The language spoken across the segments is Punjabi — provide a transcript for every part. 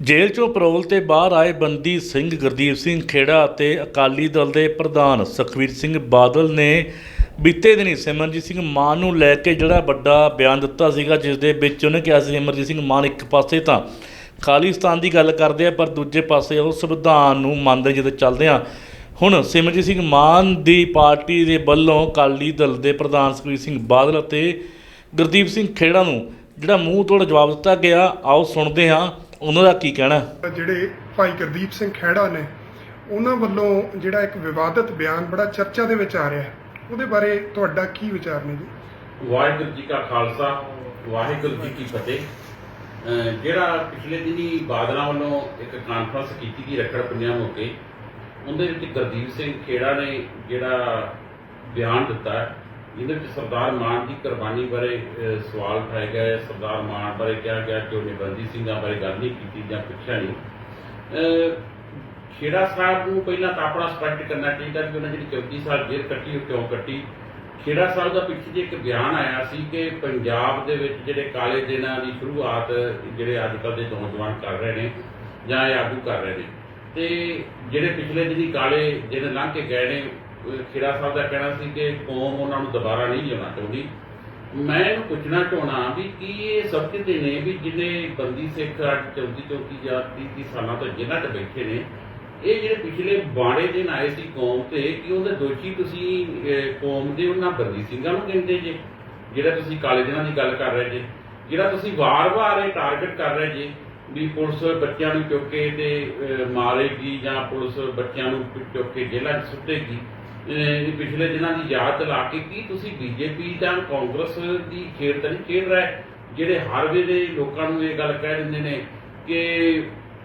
ਜੇਲ੍ਹ ਚੋਂ ਪਰੋਲ ਤੇ ਬਾਹਰ ਆਏ ਬੰਦੀ ਸਿੰਘ ਗੁਰਦੀਪ ਸਿੰਘ ਖੇੜਾ ਅਤੇ ਅਕਾਲੀ ਦਲ ਦੇ ਪ੍ਰਧਾਨ ਸੁਖਵੀਰ ਸਿੰਘ ਬਾਦਲ ਨੇ ਬੀਤੇ ਦਿਨੀ ਸਿਮਰਜੀਤ ਸਿੰਘ ਮਾਨ ਨੂੰ ਲੈ ਕੇ ਜਿਹੜਾ ਵੱਡਾ ਬਿਆਨ ਦਿੱਤਾ ਸੀਗਾ, ਜਿਸ ਦੇ ਵਿੱਚ ਉਹਨੇ ਕਿਹਾ ਸੀ ਸਿਮਰਜੀਤ ਸਿੰਘ ਮਾਨ ਇੱਕ ਪਾਸੇ ਤਾਂ ਖਾਲਿਸਤਾਨ ਦੀ ਗੱਲ ਕਰਦੇ ਆ, ਪਰ ਦੂਜੇ ਪਾਸੇ ਉਹ ਸੰਵਿਧਾਨ ਨੂੰ ਮੰਨਦੇ ਜਦੋਂ ਚੱਲਦੇ ਆ। ਹੁਣ ਸਿਮਰਜੀਤ ਸਿੰਘ ਮਾਨ ਦੀ ਪਾਰਟੀ ਦੇ ਵੱਲੋਂ ਅਕਾਲੀ ਦਲ ਦੇ ਪ੍ਰਧਾਨ ਸੁਖਵੀਰ ਸਿੰਘ ਬਾਦਲ ਅਤੇ ਗੁਰਦੀਪ ਸਿੰਘ ਖੇੜਾ ਨੂੰ ਜਿਹੜਾ ਮੂੰਹ ਤੋੜ ਜਵਾਬ ਦਿੱਤਾ ਗਿਆ, ਆਓ ਸੁਣਦੇ ਹਾਂ। ਉਹਨਾਂ ਦਾ ਕੀ ਕਹਿਣਾ? ਜਿਹੜੇ ਭਾਈ ਗੁਰਦੀਪ ਸਿੰਘ ਖਹਿੜਾ ਨੇ ਉਹਨਾਂ ਵੱਲੋਂ ਜਿਹੜਾ ਇੱਕ ਵਿਵਾਦਤ ਬਿਆਨ ਬੜਾ ਚਰਚਾ ਦੇ ਵਿੱਚ ਆ ਰਿਹਾ ਹੈ। ਉਹਦੇ ਬਾਰੇ ਤੁਹਾਡਾ ਕੀ ਵਿਚਾਰ ਨੇ ਜੀ? ਵਾਹਿਗੁਰੂ ਜੀ ਕਾ ਖਾਲਸਾ ਵਾਹਿਗੁਰੂ ਜੀ ਕੀ ਫਤਿਹ। ਜਿਹੜਾ ਪਿਛਲੇ ਦਿਨੀ ਬਾਦਲਾਂ ਵੱਲੋਂ ਇੱਕ ਕਾਨਫਰੰਸ ਕੀਤੀ ਗਈ ਰੱਖੜ ਪੰਜਾਂ ਮੌਕੇ ਉਹਦੇ ਵਿੱਚ ਗੁਰਦੀਪ ਸਿੰਘ ਖੇੜਾ ਨੇ ਜਿਹੜਾ ਬਿਆਨ ਦਿੱਤਾ ਜਿਹਦੇ ਵਿੱਚ ਸਰਦਾਰ ਮਾਨ ਦੀ ਕੁਰਬਾਨੀ ਬਾਰੇ ਸਵਾਲ ਉਠਾਏ ਗਏ, ਸਰਦਾਰ ਮਾਨ ਬਾਰੇ ਕਿਹਾ ਗਿਆ ਕਿ ਉਹਨੇ ਬੰਦੀ ਸਿੰਘਾਂ ਬਾਰੇ ਗੱਲ ਨਹੀਂ ਕੀਤੀ ਜਾਂ ਪੁੱਛਿਆ ਨਹੀਂ। ਖੇੜਾ ਸਾਹਿਬ ਨੂੰ ਪਹਿਲਾਂ ਤਾਂ ਆਪਣਾ ਸਪਸ਼ਟ ਕਰਨਾ ਚਾਹੀਦਾ ਕਿ ਉਹਨਾਂ ਜਿਹੜੀ 34 ਸਾਲ ਜੇਲ੍ਹ ਕੱਟੀ, ਉਹ ਕਿਉਂ ਕੱਟੀ? ਖੇੜਾ ਸਾਹਿਬ ਦਾ ਪਿੱਛੇ ਜੇ ਇੱਕ ਬਿਆਨ ਆਇਆ ਸੀ ਕਿ ਪੰਜਾਬ ਦੇ ਵਿੱਚ ਜਿਹੜੇ ਕਾਲੇ ਦਿਨਾਂ ਦੀ ਸ਼ੁਰੂਆਤ ਜਿਹੜੇ ਅੱਜ ਕੱਲ੍ਹ ਦੇ ਨੌਜਵਾਨ ਕਰ ਰਹੇ ਨੇ ਜਾਂ ਇਹ ਆਗੂ ਕਰ ਰਹੇ ਨੇ, ਤੇ ਜਿਹੜੇ ਪਿਛਲੇ ਦਿਨੀ ਕਾਲੇ ਜਿਹੜੇ ਲੰਘ ਕੇ ਗਏ ਨੇ ਖੇੜਾ ਸਾਹਿਬ ਦਾ ਕਹਿਣਾ ਸੀ ਕਿ ਕੌਮ ਉਹਨਾਂ ਨੂੰ ਦੁਬਾਰਾ ਨਹੀਂ ਲਿਆਉਣਾ ਚਾਹੁੰਦੀ। ਮੈਂ ਇਹਨੂੰ ਪੁੱਛਣਾ ਚਾਹਣਾ ਵੀ ਕੀ ਇਹ ਸਮਝਦੇ ਨੇ ਵੀ ਜਿਹੜੇ ਬੰਦੀ ਸਿੱਖ ਅੱਜ 34 34 ਜਾਂ 30 ਸਾਲਾਂ ਤੋਂ ਜੇਲ੍ਹਾਂ 'ਚ ਬੈਠੇ ਨੇ, ਇਹ ਜਿਹੜੇ ਪਿਛਲੇ ਬਾੜੇ ਦਿਨ ਆਏ ਸੀ ਕੌਮ ਤੇ, ਕਿ ਉਹਦੇ ਦੋਸ਼ੀ ਤੁਸੀਂ ਕੌਮ ਦੇ ਉਹਨਾਂ ਬੰਦੀ ਸਿੰਘਾਂ ਨੂੰ ਕਹਿੰਦੇ ਜੇ? ਜਿਹੜਾ ਤੁਸੀਂ ਕਾਲੇ ਦਿਨਾਂ ਦੀ ਗੱਲ ਕਰ ਰਹੇ ਜੇ, ਜਿਹੜਾ ਤੁਸੀਂ ਵਾਰ-ਵਾਰ ਇਹ ਟਾਰਗੇਟ ਕਰ ਰਹੇ ਜੇ ਵੀ ਪੁਲਿਸ ਬੱਚਿਆਂ ਨੂੰ ਚੁੱਕ ਕੇ ਤੇ ਮਾਰੇਗੀ ਜਾਂ ਪੁਲਿਸ ਬੱਚਿਆਂ ਨੂੰ ਚੁੱਕ ਕੇ ਜੇਲ੍ਹਾਂ 'ਚ ਸੁੱਟੇਗੀ ਪਿਛਲੇ ਦਿਨਾਂ ਦੀ ਯਾਦ ਲਾ ਕੇ ਕੀ ਤੁਸੀਂ ਬੀਜੇਪੀ ਜਾਂ ਕਾਂਗਰਸ ਦੀ ਖੇਡ ਤਾਂ ਨਹੀਂ ਖੇਡ ਰਹੇ? ਜਿਹੜੇ ਹਰ ਵੇਲੇ ਲੋਕਾਂ ਨੂੰ ਇਹ ਗੱਲ ਕਹਿ ਦਿੰਦੇ ਨੇ ਕਿ,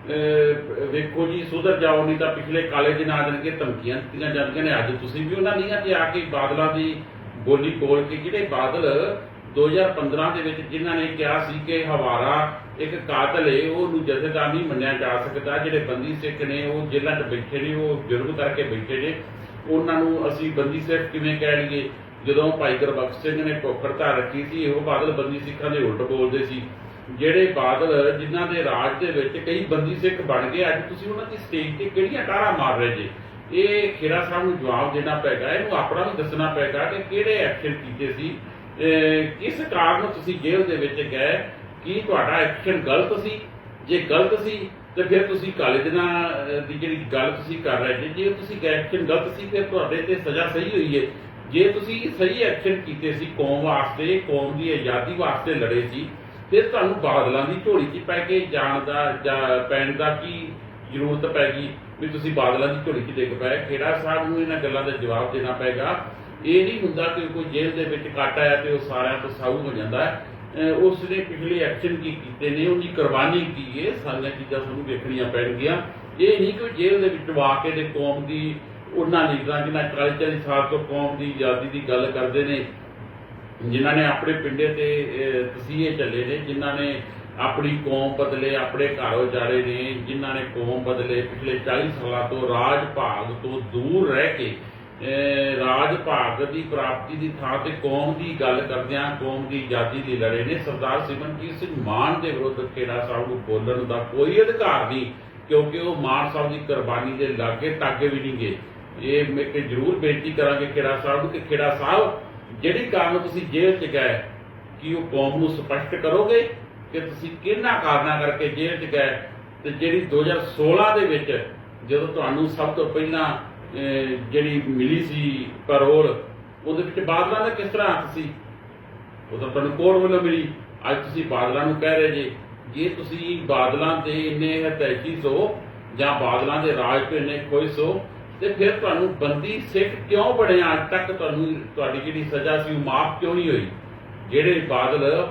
ਅਹ, ਵੇਖੋ ਜੀ, ਸੁਧਰ ਜਾਓ, ਨਹੀਂ ਤਾਂ ਪਿਛਲੇ ਕਾਲੇ ਦਿਨ ਆ ਜਾਣਗੇ, ਧਮਕੀਆਂ ਦਿੱਤੀਆਂ ਜਾਂਦੀਆਂ ਨੇ। ਅੱਜ ਤੁਸੀਂ ਵੀ ਉਹਨਾਂ ਨੀਆਂ ਤੇ ਆ ਕੇ ਬਾਦਲਾਂ ਦੀ ਬੋਲੀ ਬੋਲ ਕੇ, ਜਿਹੜੇ ਬਾਦਲ 2015 ਦੇ ਵਿੱਚ ਜਿਨ੍ਹਾਂ ਨੇ ਕਿਹਾ ਸੀ ਕਿ ਹਵਾਰਾ ਇੱਕ ਕਾਤਲ ਏ, ਉਹਨੂੰ ਜਥੇਦਾਰ ਨਹੀਂ ਮੰਨਿਆ ਜਾ ਸਕਦਾ। ਜਿਹੜੇ ਬੰਦੀ ਸਿੱਖ ਨੇ, ਉਹ ਜੇਲ੍ਹਾਂ 'ਚ ਬੈਠੇ ਨੇ, ਉਹ ਜੁਰਮ ਕਰਕੇ ਬੈਠੇ ਨੇ। ਉਹਨਾਂ ਨੂੰ ਅਸੀਂ ਬੰਦੀ ਸਿੱਖ ਕਿਵੇਂ ਕਹਿ ਲਈਏ? ਜਦੋਂ ਭਾਈ ਗੁਰਬਖਸ਼ ਸਿੰਘ ਨੇ ਕੋਖੜਤਾ ਰੱਖੀ ਸੀ ਉਹ ਬਾਦਲ ਬੰਦੀ ਸਿੱਖਾਂ ਦੇ ਉਲਟ ਬੋਲਦੇ ਸੀ। ਜਿਹੜੇ ਬਾਦਲ ਜਿਨ੍ਹਾਂ ਦੇ ਰਾਜ ਦੇ ਵਿੱਚ ਕਈ ਬੰਦੀ ਸਿੱਖ ਬਣ ਗਏ, ਅੱਜ ਤੁਸੀਂ ਉਹਨਾਂ ਦੀ ਸਟੇਜ ਤੇ ਕਿਹੜੀਆਂ ਟਾਰਾਂ ਮਾਰ ਰਹੇ ਜੇ? ਇਹ ਖੇਰਾ ਸਾਹਿਬ ਨੂੰ ਜਵਾਬ ਦੇਣਾ ਪੈਗਾ ਇਹਨੂੰ ਆਪਣਾ ਵੀ ਦੱਸਣਾ ਪੈਗਾ ਕਿ ਕਿਹੜੇ ਐਕਸ਼ਨ ਕੀਤੇ ਸੀ। ਕਿਸ ਕਾਰਨ ਤੁਸੀਂ ਜੇਲ੍ਹ ਦੇ ਵਿੱਚ ਗਏ? ਕੀ ਤੁਹਾਡਾ ਐਕਸ਼ਨ ਗਲਤ ਸੀ? ਜੇ ਗਲਤ ਸੀ ਤੇ ਫਿਰ ਤੁਸੀਂ ਕਾਲੇ ਦਿਨਾਂ ਦੀ ਜਿਹੜੀ ਗੱਲ ਤੁਸੀਂ ਕਰ ਰਹੇ ਜੇ ਜੇ ਤੁਸੀਂ ਐਕਸ਼ਨ ਗਲਤ ਸੀ, ਫਿਰ ਤੁਹਾਡੇ ਤੇ ਸਜ਼ਾ ਸਹੀ ਹੋਈ ਹੈ ਜੇ ਤੁਸੀਂ ਸਹੀ ਐਕਸ਼ਨ ਕੀਤੇ ਸੀ ਕੌਮ ਵਾਸਤੇ, ਕੌਮ ਦੀ ਆਜ਼ਾਦੀ ਵਾਸਤੇ ਲੜੇ ਸੀ, ਫਿਰ ਤੁਹਾਨੂੰ ਬਾਦਲਾਂ ਦੀ ਝੋਲੀ 'ਚ ਪੈ ਕੇ ਜਾਣ ਦਾ ਜਾਂ ਪੈਣ ਦਾ ਕੀ ਜ਼ਰੂਰਤ ਪੈ ਗਈ ਵੀ ਤੁਸੀਂ ਬਾਦਲਾਂ ਦੀ ਝੋਲੀ 'ਚ ਡਿੱਗ ਪਏ? ਖੇੜਾ ਸਾਹਿਬ ਨੂੰ ਇਹਨਾਂ ਗੱਲਾਂ ਦਾ ਜਵਾਬ ਦੇਣਾ ਪਏਗਾ। ਇਹ ਨਹੀਂ ਹੁੰਦਾ ਕਿ ਕੋਈ ਜੇਲ੍ਹ ਦੇ ਵਿੱਚ ਕੱਟ ਆਇਆ ਤੇ ਉਹ ਸਾਰਿਆਂ ਤੋਂ ਸਾਊ ਹੋ ਜਾਂਦਾ। ਹੈ ਉਸ ਨੇ ਪਿਛਲੇ ਐਕਸ਼ਨ ਕੀ ਕੀਤੇ ਨੇ ਉਹਦੀ ਕੁਰਬਾਨੀ ਕੀ ਹੈ ਸਾਰੀਆਂ ਚੀਜ਼ਾਂ ਸਾਨੂੰ ਵੇਖਣੀਆਂ ਪੈਣਗੀਆਂ। ਇਹ ਨਹੀਂ ਕਿ ਜੇਲ੍ਹ ਦੇ ਵਿੱਚ ਵਾ ਕੇ ਦੇ ਕੌਮ ਦੀ ਉਹਨਾਂ ਲੀਡਰਾਂ ਜਿਨ੍ਹਾਂ 40 40 ਸਾਲ ਤੋਂ ਕੌਮ ਦੀ ਆਜ਼ਾਦੀ ਦੀ ਗੱਲ ਕਰਦੇ ਨੇ ਜਿਨ੍ਹਾਂ ਨੇ ਆਪਣੇ ਪਿੰਡੇ ਤੇ ਅਹ, ਤਸੀਹੇ ਚੱਲੇ ਨੇ ਜਿਨ੍ਹਾਂ ਨੇ ਆਪਣੀ ਕੌਮ ਬਦਲੇ ਆਪਣੇ ਘਰ ਉਜਾੜੇ ਨੇ ਜਿਨ੍ਹਾਂ ਨੇ ਕੌਮ ਬਦਲੇ ਪਿਛਲੇ 40 ਸਾਲਾਂ ਤੋਂ ਰਾਜ ਭਾਗ ਤੋਂ ਦੂਰ ਰਹਿ ਕੇ ਰਾਜ ਭਾਗ ਦੀ ਪ੍ਰਾਪਤੀ ਦੀ ਥਾਂ ਤੇ ਕੌਮ ਦੀ ਗੱਲ ਕਰਦਿਆਂ ਕੌਮ ਦੀ ਆਜ਼ਾਦੀ ਲਈ ਲੜੇ ਨੇ। ਸਰਦਾਰ ਸਿਮਰਨਜੀਤ ਸਿੰਘ ਮਾਨ ਦੇ ਵਿਰੁੱਧ ਖੇੜਾ ਸਾਹਿਬ ਨੂੰ ਬੋਲਣ ਦਾ ਕੋਈ ਅਧਿਕਾਰ ਨਹੀਂ, ਕਿਉਂਕਿ ਉਹ ਮਾਨ ਸਾਹਿਬ ਦੀ ਕੁਰਬਾਨੀ ਦੇ ਲਾਗੇ ਤਾਗੇ ਵੀ ਨਹੀਂ ਗਏ। ਇਹ ਮੈਂ ਕਿ ਜ਼ਰੂਰ ਬੇਨਤੀ ਕਰਾਂਗੇ ਖੇੜਾ ਸਾਹਿਬ ਨੂੰ ਕਿ ਖੇੜਾ ਸਾਹਿਬ, ਜਿਹੜੀ ਕਾਰਨ ਤੁਸੀਂ ਜੇਲ੍ਹ 'ਚ ਗਏ, ਕਿ ਉਹ ਕੌਮ ਨੂੰ ਸਪਸ਼ਟ ਕਰੋਗੇ ਕਿ ਤੁਸੀਂ ਕਿਹਨਾਂ ਕਾਰਨਾਂ ਕਰਕੇ ਜੇਲ੍ਹ 'ਚ ਗਏ? ਤੇ ਜਿਹੜੀ 2016 ਦੇ ਵਿੱਚ ਜਦੋਂ ਤੁਹਾਨੂੰ ਸਭ ਤੋਂ ਪਹਿਲਾਂ ਜਿਹੜੀ ਮਿਲੀ ਸੀ ਪਰੋਲ, ਉਹਦੇ ਵਿੱਚ ਬਾਦਲਾਂ ਦਾ ਕਿਸ ਤਰ੍ਹਾਂ ਹੱਥ ਸੀ? ਉਹ ਤਾਂ ਤੁਹਾਨੂੰ ਕੋਰਟ ਵੱਲੋਂ ਮਿਲੀ। ਅੱਜ ਤੁਸੀਂ ਬਾਦਲਾਂ ਨੂੰ ਕਹਿ ਰਹੇ ਜੇ। ਜੇ ਤੁਸੀਂ ਬਾਦਲਾਂ ਦੇ ਇੰਨੇ ਹਤੈਸ਼ੀ ਸੋ, ਜਾਂ ਬਾਦਲਾਂ ਦੇ ਰਾਜ ਤੋਂ ਇੰਨੇ ਖੁਸ਼ ਹੋ ਤੇ ਫਿਰ ਤੁਹਾਨੂੰ ਬੰਦੀ ਸਿੱਖ ਕਿਉਂ ਬਣਿਆ? ਅੱਜ ਤੱਕ ਤੁਹਾਨੂੰ, ਤੁਹਾਡੀ ਜਿਹੜੀ ਸਜ਼ਾ ਸੀ, ਉਹ ਮਾਫ ਕਿਉਂ ਨਹੀਂ ਹੋਈ? ਜਿਹੜੇ ਬਾਦਲ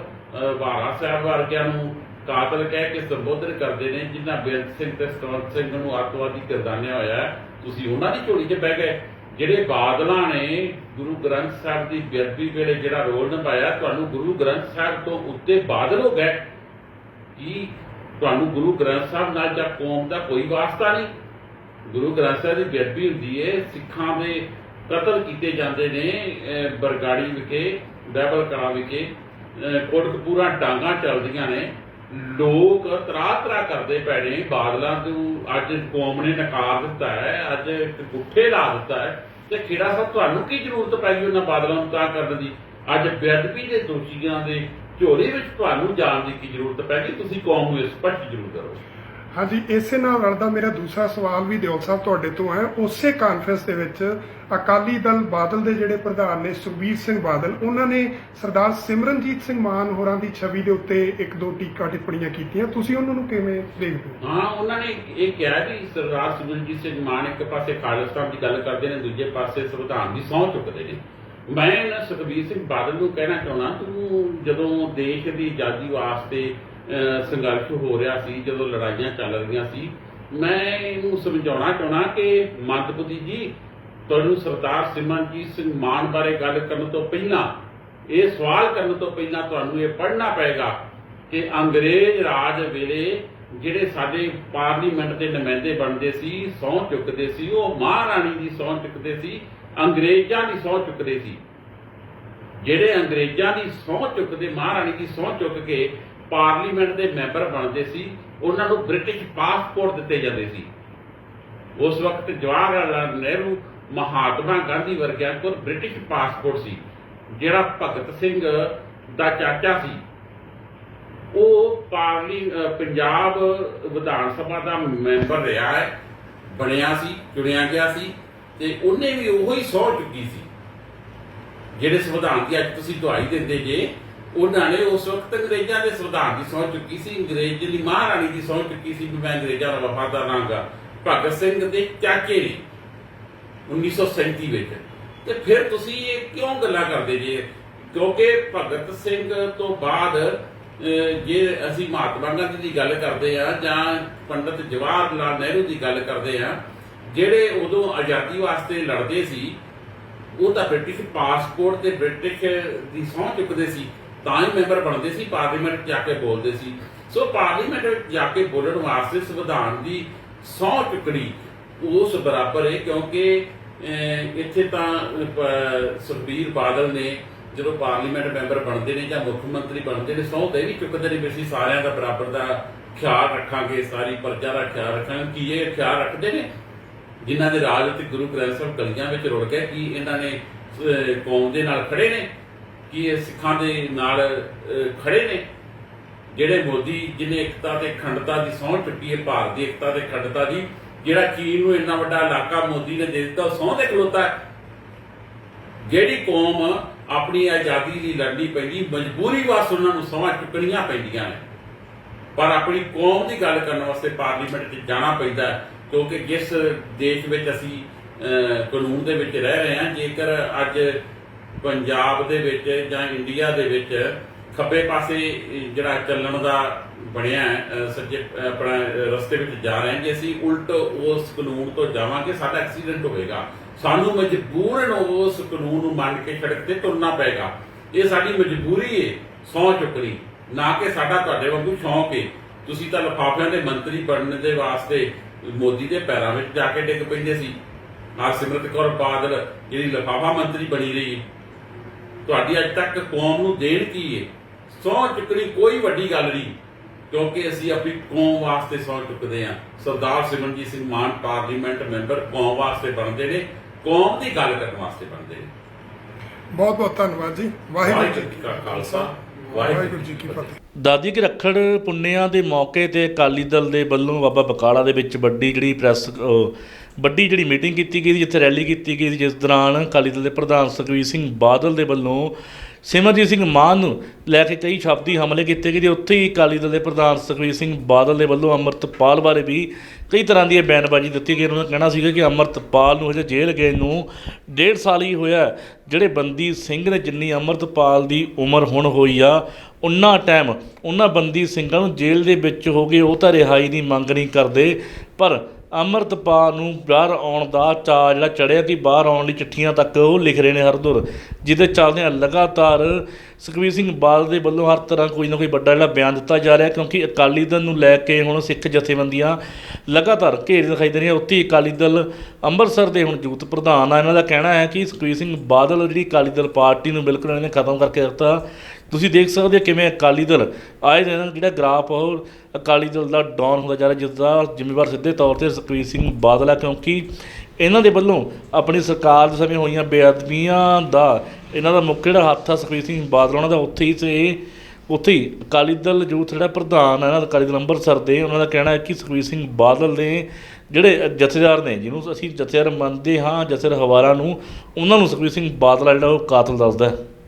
ਬਾਰਾ ਸਾਹਿਬ ਵਰਗਿਆਂ ਨੂੰ ਕਾਤਲ ਕਹਿ ਕੇ ਸੰਬੋਧਨ ਕਰਦੇ ਨੇ ਜਿਨ੍ਹਾਂ ਬੇਅੰਤ ਸਿੰਘ ਤੇ ਸਤਵੰਤ ਸਿੰਘ ਨੂੰ ਅੱਤਵਾਦੀ ਕਰਦਾਨਿਆ ਹੋਇਆ ਤੁਸੀਂ ਉਹਨਾਂ ਦੀ ਝੋਲੀ 'ਚ ਬਹਿ ਗਏ। ਜਿਹੜੇ ਬਾਦਲਾਂ ਨੇ ਗੁਰੂ ਗ੍ਰੰਥ ਸਾਹਿਬ ਦੀ ਬੇਅਦਬੀ ਵੇਲੇ ਜਿਹੜਾ ਰੋਲ ਨਿਭਾਇਆ ਤੁਹਾਨੂੰ ਗੁਰੂ ਗ੍ਰੰਥ ਸਾਹਿਬ ਤੋਂ ਉੱਤੇ ਬਾਦਲ ਹੋ ਗਏ। ਕੀ ਤੁਹਾਨੂੰ ਗੁਰੂ ਗ੍ਰੰਥ ਸਾਹਿਬ ਨਾਲ ਜਾਂ ਕੌਮ ਦਾ ਕੋਈ ਵਾਸਤਾ ਨਹੀਂ? ਗੁਰੂ ਗ੍ਰੰਥ ਸਾਹਿਬ ਦੀ ਬੇਅਦਬੀ ਹੁੰਦੀ ਹੈ ਸਿੱਖਾਂ ਦੇ ਕਤਲ ਕੀਤੇ ਜਾਂਦੇ ਨੇ ਬਰਗਾੜੀ ਵਿਖੇ ਬੈਬਲ ਕਲਾ ਵਿਖੇ ਅਹ, ਕੋਟਕਪੂਰਾ ਡਾਂਗਾ ਚੱਲਦੀਆਂ ਨੇ। ਲੋਕ ਤਰਾ ਤਰਾ ਕਰਦੇ ਪੈਣੇ ਬਾਦਲਾਂ ਨੂੰ। ਅੱਜ ਕੌਮ ਨੇ ਨਕਾਰ ਦਿੱਤਾ ਹੈ, ਅੱਜ ਗੁੱਠੇ ਲਾ ਦਿੱਤਾ ਹੈ। ਤੇ ਖੇੜਾ ਸਾਹਿਬ, ਤੁਹਾਨੂੰ ਕੀ ਜ਼ਰੂਰਤ ਪੈ ਗਈ ਉਹਨਾਂ ਬਾਦਲਾਂ ਨੂੰ ਤਾਂ ਕਰਨ ਦੀ? ਅੱਜ ਬੇਅਦਬੀ ਦੇ ਦੋਸ਼ੀਆਂ ਦੇ ਝੋਲੇ ਵਿੱਚ ਤੁਹਾਨੂੰ ਜਾਣ ਦੀ ਕੀ ਜ਼ਰੂਰਤ ਪੈ ਗਈ? ਤੁਸੀਂ ਕੌਮ ਨੂੰ ਇਹ ਸਪਸ਼ਟ ਜ਼ਰੂਰ ਕਰੋ। ਹਾਂਜੀ, ਇਸੇ ਨਾਲ ਰਲਦਾ ਮੇਰਾ ਦੂਸਰਾ ਸਵਾਲ ਵੀ ਦਿਓਲ ਸਾਹਿਬ ਤੁਹਾਡੇ ਤੋਂ ਹੈ। ਉਸੇ ਕਾਨਫਰੰਸ ਦੇ ਵਿੱਚ ਅਕਾਲੀ ਦਲ ਬਾਦਲ ਦੇ ਜਿਹੜੇ ਪ੍ਰਧਾਨ ਨੇ, ਸੁਖਬੀਰ ਸਿੰਘ ਬਾਦਲ, ਉਹਨਾਂ ਨੇ ਸਰਦਾਰ ਸਿਮਰਨਜੀਤ ਸਿੰਘ ਮਾਨ ਹੋਰਾਂ ਦੀ ਛਵੀ ਦੇ ਉੱਤੇ ਇੱਕ ਦੋ ਟੀਕਾ ਟਿੱਪਣੀਆਂ ਕੀਤੀਆਂ। ਤੁਸੀਂ ਉਹਨਾਂ ਨੂੰ ਕਿਵੇਂ ਦੇਖਦੇ ਹੋ? ਹਾਂ, ਉਹਨਾਂ ਨੇ ਇਹ ਕਿਹਾ ਵੀ ਸਰਦਾਰ ਸਿਮਰਨਜੀਤ ਸਿੰਘ ਮਾਨ ਇੱਕ ਪਾਸੇ ਖਾਲਿਸਤਾਨ ਦੀ ਗੱਲ ਕਰਦੇ ਨੇ, ਦੂਜੇ ਪਾਸੇ ਸੰਵਿਧਾਨ ਦੀ ਸਹੁੰ ਚੁੱਕਦੇ ਨੇ। ਮੈਂ ਸੁਖਬੀਰ ਸਿੰਘ ਬਾਦਲ ਨੂੰ ਕਹਿਣਾ ਚਾਹੁੰਦਾ, ਤੂੰ ਜਦੋਂ ਦੇਸ਼ ਦੀ ਆਜ਼ਾਦੀ ਵਾਸਤੇ ਸੰਘਰਸ਼ ਹੋ ਰਿਹਾ ਸੀ, ਜਦੋਂ ਲੜਾਈਆਂ ਚੱਲ ਰਹੀਆਂ ਸੀ। ਮੈਂ ਇਹਨੂੰ ਸਮਝਾਉਣਾ ਚਾਹੁੰਦਾ ਕਿ ਮੰਦਬੁੱਧੀ ਜੀ, ਤੁਹਾਨੂੰ ਸਰਦਾਰ ਸਿਮਰਨਜੀਤ ਸਿੰਘ ਮਾਨ ਬਾਰੇ ਗੱਲ ਕਰਨ ਤੋਂ ਪਹਿਲਾਂ, ਇਹ ਸਵਾਲ ਕਰਨ ਤੋਂ ਪਹਿਲਾਂ ਤੁਹਾਨੂੰ ਇਹ ਪੜ੍ਹਨਾ ਪਏਗਾ ਕਿ ਅੰਗਰੇਜ਼ ਰਾਜ ਵੇਲੇ ਜਿਹੜੇ ਸਾਡੇ ਪਾਰਲੀਮੈਂਟ ਦੇ ਨੁਮਾਇੰਦੇ ਬਣਦੇ ਸੀ, ਸਹੁੰ ਚੁੱਕਦੇ ਸੀ, ਉਹ ਮਹਾਰਾਣੀ ਦੀ ਸਹੁੰ ਚੁੱਕਦੇ ਸੀ, ਅੰਗਰੇਜ਼ਾਂ ਦੀ ਸਹੁੰ ਚੁੱਕਦੇ ਸੀ। ਜਿਹੜੇ ਅੰਗਰੇਜ਼ਾਂ ਦੀ ਸਹੁੰ ਚੁੱਕਦੇ, ਮਹਾਰਾਣੀ ਦੀ ਸਹੁੰ ਚੁੱਕ ਕੇ ਪਾਰਲੀਮੈਂਟ ਦੇ ਮੈਂਬਰ ਬਣਦੇ ਸੀ, ਉਹਨਾਂ ਨੂੰ ਬ੍ਰਿਟਿਸ਼ ਪਾਸਪੋਰਟ ਦਿੱਤੇ ਜਾਂਦੇ ਸੀ। ਉਸ ਵਕਤ ਜਵਾਹਰ ਲਾਲ ਨਹਿਰੂ, ਮਹਾਤਮਾ ਗਾਂਧੀ ਵਰਗਿਆਂ ਕੋਲ ਬ੍ਰਿਟਿਸ਼ ਪਾਸਪੋਰਟ ਸੀ, ਜਿਹੜਾ ਭਗਤ ਸਿੰਘ ਦਾ ਚਾਚਾ ਸੀ। ਉਹ ਪਾਰਲੀ ਪੰਜਾਬ ਵਿਧਾਨ ਸਭਾ ਦਾ ਮੈਂਬਰ ਰਿਹਾ ਹੈ, ਬਣਿਆ ਸੀ, ਚੁਣਿਆ ਗਿਆ ਸੀ, ਤੇ ਉਹਨੇ ਵੀ ਉਹੋ ਹੀ ਸਹੁੰ ਚੁੱਕੀ ਸੀ, ਜਿਹੜੇ ਸੰਵਿਧਾਨ ਦੀ ਅੱਜ ਤੁਸੀਂ ਦੁਹਾਈ ਦਿੰਦੇ ਜੇ ਉਹਨਾਂ ਨੇ ਉਸ ਵਕਤ ਅੰਗਰੇਜ਼ਾਂ ਦੇ ਸੰਵਿਧਾਨ ਦੀ ਸਹੁੰ ਚੁੱਕੀ ਸੀ। ਅੰਗਰੇਜ਼ ਦੀ ਮਹਾਰਾਣੀ ਦੀ ਸਹੁੰ ਚੁੱਕੀ ਸੀ ਵੀ ਮੈਂ ਅੰਗਰੇਜ਼ਾਂ ਦਾ ਵਫਾਦਾਰ ਰਹਾਂਗਾ ਭਗਤ ਸਿੰਘ ਦੇ ਚਾਚੇ ਨੇ 1937 ਵਿੱਚ। ਤੇ ਫਿਰ ਤੁਸੀਂ ਇਹ ਕਿਉਂ ਗੱਲਾਂ ਕਰਦੇ ਜੇ? ਕਿਉਂਕਿ ਭਗਤ ਸਿੰਘ ਤੋਂ ਬਾਅਦ ਜੇ ਅਸੀਂ ਮਹਾਤਮਾ ਗਾਂਧੀ ਦੀ ਗੱਲ ਕਰਦੇ ਆ ਜਾਂ ਪੰਡਤ ਜਵਾਹਰ ਲਾਲ ਨਹਿਰੂ ਦੀ ਗੱਲ ਕਰਦੇ ਆ ਜਿਹੜੇ ਉਦੋਂ ਆਜ਼ਾਦੀ ਵਾਸਤੇ ਲੜਦੇ ਸੀ, ਉਹ ਤਾਂ ਬ੍ਰਿਟਿਸ਼ ਪਾਸਪੋਰਟ ਤੇ ਬ੍ਰਿਟਿਸ਼ ਦੀ ਸਹੁੰ ਚੁੱਕਦੇ ਸੀ। ਤਾਂ ਹੀ ਮੈਂਬਰ ਬਣਦੇ ਸੀ, ਪਾਰਲੀਮੈਂਟ ਜਾ ਕੇ ਬੋਲਦੇ ਸੀ। ਸੋ ਪਾਰਲੀਮੈਂਟ ਜਾ ਕੇ ਬੋਲਣ ਵਾਸਤੇ ਸੰਵਿਧਾਨ ਦੀ ਸਹੁੰ ਚੁੱਕਣੀ ਉਸ ਬਰਾਬਰ ਹੈ, ਕਿਉਂਕਿ ਇੱਥੇ ਤਾਂ ਸੁਖਬੀਰ ਬਾਦਲ ਨੇ ਜਦੋਂ ਪਾਰਲੀਮੈਂਟ ਮੈਂਬਰ ਬਣਦੇ ਨੇ ਜਾਂ ਮੁੱਖ ਮੰਤਰੀ ਬਣਦੇ ਨੇ ਸਹੁੰ ਤੇ ਵੀ ਚੁੱਕਦੇ ਨੇ ਵੀ ਅਸੀਂ ਸਾਰਿਆਂ ਦਾ ਬਰਾਬਰ ਦਾ ਖਿਆਲ ਰੱਖਾਂਗੇ, ਸਾਰੀ ਪ੍ਰਜਾ ਦਾ ਖਿਆਲ ਰੱਖਾਂਗੇ। ਕੀ ਇਹ ਖਿਆਲ ਰੱਖਦੇ ਨੇ? ਜਿਨ੍ਹਾਂ ਦੇ ਰਾਜ ਗੁਰੂ ਗ੍ਰੰਥ ਸਾਹਿਬ ਗਲੀਆਂ ਵਿੱਚ ਰੁੜ ਗਏ, ਕੀ ਇਹਨਾਂ ਨੇ ਕੌਮ ਦੇ ਨਾਲ ਖੜੇ ਨੇ? ਕੀ ਇਹ ਸਿੱਖਾਂ ਦੇ ਨਾਲ ਖੜੇ ਨੇ? ਜਿਹੜੇ ਮੋਦੀ ਜਿਹਨੇ ਏਕਤਾ ਤੇ ਅਖੰਡਤਾ ਦੀ ਸਹੁੰ ਚੁੱਕੀ ਹੈ, ਭਾਰਤ ਦੀ ਏਕਤਾ ਤੇ ਅਖੰਡਤਾ ਦੀ, ਜਿਹੜਾ ਚੀਨ ਨੂੰ ਇੰਨਾ ਵੱਡਾ ਇਲਾਕਾ ਮੋਦੀ ਨੇ ਦੇ ਦਿੱਤਾ, ਉਹ ਸਹੁੰ ਖਲੋਤਾ ਜਿਹੜੀ ਕੌਮ ਆਪਣੀ ਆਜ਼ਾਦੀ ਲਈ ਲੜਨੀ ਪੈਂਦੀ, ਮਜਬੂਰੀ ਵਾਸ ਉਹਨਾਂ ਨੂੰ ਸਹੁੰ ਚੁੱਕਣੀਆਂ ਪੈਂਦੀਆਂ ਨੇ। ਪਰ ਆਪਣੀ ਕੌਮ ਦੀ ਗੱਲ ਕਰਨ ਵਾਸਤੇ ਪਾਰਲੀਮੈਂਟ 'ਚ ਜਾਣਾ ਪੈਂਦਾ ਕਿਉਂਕਿ ਜਿਸ ਦੇਸ਼ ਵਿੱਚ ਅਸੀਂ ਕਾਨੂੰਨ ਦੇ ਵਿੱਚ ਰਹਿ ਰਹੇ ਹਾਂ, ਜੇਕਰ ਅੱਜ ਪੰਜਾਬ ਦੇ ਵਿੱਚ ਜਾਂ ਇੰਡੀਆ ਦੇ ਵਿੱਚ ਖੱਬੇ ਪਾਸੇ ਜਿਹੜਾ ਚੱਲਣ ਦਾ ਬਣਿਆ ਹੈ, ਸੱਜੇ ਆਪਣਾ ਰਸਤੇ ਵਿੱਚ ਜਾ ਰਹੇ ਜੇ ਅਸੀਂ ਉਲਟ ਉਸ ਕਾਨੂੰਨ ਤੋਂ ਜਾਵਾਂਗੇ ਸਾਡਾ ਐਕਸੀਡੈਂਟ ਹੋਵੇਗਾ। ਸਾਨੂੰ ਮਜਬੂਰਨ ਉਸ ਕਾਨੂੰਨ ਨੂੰ ਮੰਨ ਕੇ ਸੜਕ ਤੇ ਤੁਰਨਾ ਪਏਗਾ। ਇਹ ਸਾਡੀ ਮਜਬੂਰੀ ਹੈ ਸਹੁੰ ਚੁੱਕਣੀ। ਨਾ ਕਿ ਸਾਡਾ ਤੁਹਾਡੇ ਵਾਂਗੂ ਸ਼ੌਂਕ ਹੈ ਤੁਸੀਂ ਤਾਂ ਲਿਫਾਫਿਆਂ ਦੇ ਮੰਤਰੀ ਬਣਨ ਦੇ ਵਾਸਤੇ ਮੋਦੀ ਦੇ ਪੈਰਾਂ ਵਿੱਚ ਜਾ ਕੇ ਡਿੱਗ ਪੈਂਦੇ ਸੀ। ਹਰਸਿਮਰਤ ਕੌਰ ਬਾਦਲ ਜਿਹੜੀ ਲਿਫਾਫਾ ਮੰਤਰੀ ਬਣੀ ਰਹੀ ਤੁਹਾਡੀ ਅੱਜ ਤੱਕ ਕੌਮ ਨੂੰ ਦੇਣ ਕੀ ਹੈ ਸਹੁੰ ਚੁੱਕਣੀ ਕੋਈ ਵੱਡੀ ਗੱਲ ਨਹੀਂ ਕਿਉਂਕਿ ਅਸੀਂ ਆਪਣੀ ਕੌਮ ਵਾਸਤੇ ਸਹੁੰ ਚੁੱਕਦੇ ਹਾਂ ਸਰਦਾਰ ਸਿਮਰਨਜੀਤ ਸਿੰਘ ਮਾਨ ਪਾਰਲੀਮੈਂਟ ਮੈਂਬਰ ਕੌਮ ਵਾਸਤੇ ਬਣਦੇ ਨੇ ਕੌਮ ਦੀ ਗੱਲ ਕਰਨ ਵਾਸਤੇ ਬਣਦੇ ਨੇ। ਬਹੁਤ ਬਹੁਤ ਧੰਨਵਾਦ ਜੀ। ਵਾਹਿਗੁਰੂ ਜੀ ਕਾ ਖਾਲਸਾ ਵਾਹਿਗੁਰੂ ਜੀ ਕੀ ਫਤਿਹ। ਦਾਦੀ ਕੇ ਰੱਖੜ ਪੁੰਨਿਆਂ ਦੇ ਮੌਕੇ ਤੇ ਅਕਾਲੀ ਦਲ ਦੇ ਵੱਲੋਂ ਬਾਬਾ ਬਕਾਲਾ ਦੇ ਵਿੱਚ ਵੱਡੀ ਜਿਹੜੀ ਪ੍ਰੈਸ ਵੱਡੀ ਜਿਹੜੀ ਮੀਟਿੰਗ ਕੀਤੀ ਗਈ ਸੀ, ਜਿੱਥੇ ਰੈਲੀ ਕੀਤੀ ਗਈ ਸੀ, ਜਿਸ ਦੌਰਾਨ ਅਕਾਲੀ ਦਲ ਦੇ ਪ੍ਰਧਾਨ ਸੁਖਬੀਰ ਸਿੰਘ ਬਾਦਲ ਦੇ ਵੱਲੋਂ ਸਿਮਰਜੀਤ ਸਿੰਘ ਮਾਨ ਨੂੰ ਲੈ ਕੇ ਕਈ ਸ਼ਬਦੀ ਹਮਲੇ ਕੀਤੇ ਗਏ ਤੇ ਉੱਥੇ ਹੀ ਅਕਾਲੀ ਦਲ ਦੇ ਪ੍ਰਧਾਨ ਸੁਖਬੀਰ ਸਿੰਘ ਬਾਦਲ ਦੇ ਵੱਲੋਂ ਅੰਮ੍ਰਿਤਪਾਲ ਬਾਰੇ ਵੀ ਕਈ ਤਰ੍ਹਾਂ ਦੀ ਬਿਆਨਬਾਜ਼ੀ ਦਿੱਤੀ ਗਈ। ਉਹਨਾਂ ਦਾ ਕਹਿਣਾ ਸੀਗਾ ਕਿ ਅੰਮ੍ਰਿਤਪਾਲ ਨੂੰ ਹਜੇ ਜੇਲ੍ਹ ਗਏ ਨੂੰ ਡੇਢ ਸਾਲ ਹੀ ਹੋਇਆ ਜਿਹੜੇ ਬੰਦੀ ਸਿੰਘ ਨੇ ਜਿੰਨੀ ਅੰਮ੍ਰਿਤਪਾਲ ਦੀ ਉਮਰ ਹੁਣ ਹੋਈ ਆ ਉਨਾ ਟਾਈਮ ਉਹਨਾਂ ਬੰਦੀ ਸਿੰਘਾਂ ਨੂੰ ਜੇਲ੍ਹ ਦੇ ਵਿੱਚ ਹੋ ਗਏ ਉਹ ਤਾਂ ਰਿਹਾਈ ਦੀ ਮੰਗ ਨਹੀਂ ਕਰਦੇ। ਪਰ ਅੰਮ੍ਰਿਤਪਾਲ ਨੂੰ ਬਾਹਰ ਆਉਣ ਦਾ ਚਾਅ ਜਿਹੜਾ ਚੜਿਆ ਕਿ ਬਾਹਰ ਆਉਣ ਲਈ ਚਿੱਠੀਆਂ ਤੱਕ ਉਹ ਲਿਖ ਰਹੇ ਨੇ ਹਰਦੁਰ ਜਿਹਦੇ ਚੱਲਦਿਆਂ ਲਗਾਤਾਰ ਸੁਖਬੀਰ ਸਿੰਘ ਬਾਦਲ ਦੇ ਵੱਲੋਂ ਹਰ ਤਰ੍ਹਾਂ ਕੋਈ ਨਾ ਕੋਈ ਵੱਡਾ ਜਿਹੜਾ ਬਿਆਨ ਦਿੱਤਾ ਜਾ ਰਿਹਾ, ਕਿਉਂਕਿ ਅਕਾਲੀ ਦਲ ਨੂੰ ਲੈ ਕੇ ਹੁਣ ਸਿੱਖ ਜਥੇਬੰਦੀਆਂ ਲਗਾਤਾਰ ਘੇਰ ਦਿਖਾਈ ਦੇ ਰਹੀਆਂ, ਉੱਥੇ ਹੀ ਅਕਾਲੀ ਦਲ ਅੰਮ੍ਰਿਤਸਰ ਦੇ ਹੁਣ ਯੂਥ ਪ੍ਰਧਾਨ ਆ। ਇਹਨਾਂ ਦਾ ਕਹਿਣਾ ਹੈ ਕਿ ਸੁਖਬੀਰ ਸਿੰਘ ਬਾਦਲ ਜਿਹੜੀ ਅਕਾਲੀ ਦਲ ਪਾਰਟੀ ਨੂੰ ਬਿਲਕੁਲ ਇਹਨਾਂ ਨੇ ਖਤਮ ਕਰਕੇ ਦਿੱਤਾ। ਤੁਸੀਂ ਦੇਖ ਸਕਦੇ ਹੋ ਕਿਵੇਂ ਅਕਾਲੀ ਦਲ, ਆਏ ਦਿਨ ਜਿਹੜਾ ਗ੍ਰਾਫ ਆ ਉਹ ਅਕਾਲੀ ਦਲ ਦਾ ਡਾਊਨ ਹੁੰਦਾ ਜਾ ਰਿਹਾ, ਜਿਸ ਦਾ ਜ਼ਿੰਮੇਵਾਰ ਸਿੱਧੇ ਤੌਰ ਤੇ ਸੁਖਬੀਰ ਸਿੰਘ ਬਾਦਲ ਹੈ ਕਿਉਂਕਿ ਇਹਨਾਂ ਦੇ ਵੱਲੋਂ ਆਪਣੀ ਸਰਕਾਰ ਦੇ ਸਮੇਂ ਹੋਈਆਂ ਬੇਅਦਬੀਆਂ ਦਾ ਇਹਨਾਂ ਦਾ ਮੁੱਖ ਜਿਹੜਾ ਹੱਥ ਆ ਸੁਖਬੀਰ ਸਿੰਘ ਬਾਦਲ, ਉਹਨਾਂ ਦਾ ਉੱਥੇ ਹੀ ਤੇ ਉੱਥੇ ਹੀ ਅਕਾਲੀ ਦਲ ਯੂਥ ਜਿਹੜਾ ਪ੍ਰਧਾਨ ਹੈ ਨਾ ਅਕਾਲੀ ਦਲ ਅੰਮ੍ਰਿਤਸਰ ਦੇ, ਉਹਨਾਂ ਦਾ ਕਹਿਣਾ ਹੈ ਕਿ ਸੁਖਬੀਰ ਸਿੰਘ ਬਾਦਲ ਨੇ ਜਿਹੜੇ ਜਥੇਦਾਰ ਨੇ, ਜਿਹਨੂੰ ਅਸੀਂ ਜਥੇਦਾਰ ਮੰਨਦੇ ਹਾਂ, ਜਥੇਦਾਰ ਹਵਾਰਾ ਨੂੰ, ਉਹਨਾਂ ਨੂੰ ਸੁਖਬੀਰ ਸਿੰਘ ਬਾਦਲ ਆ ਜਿਹੜਾ ਉਹ ਕਾਤਲ ਦੱਸਦਾ ਹੈ।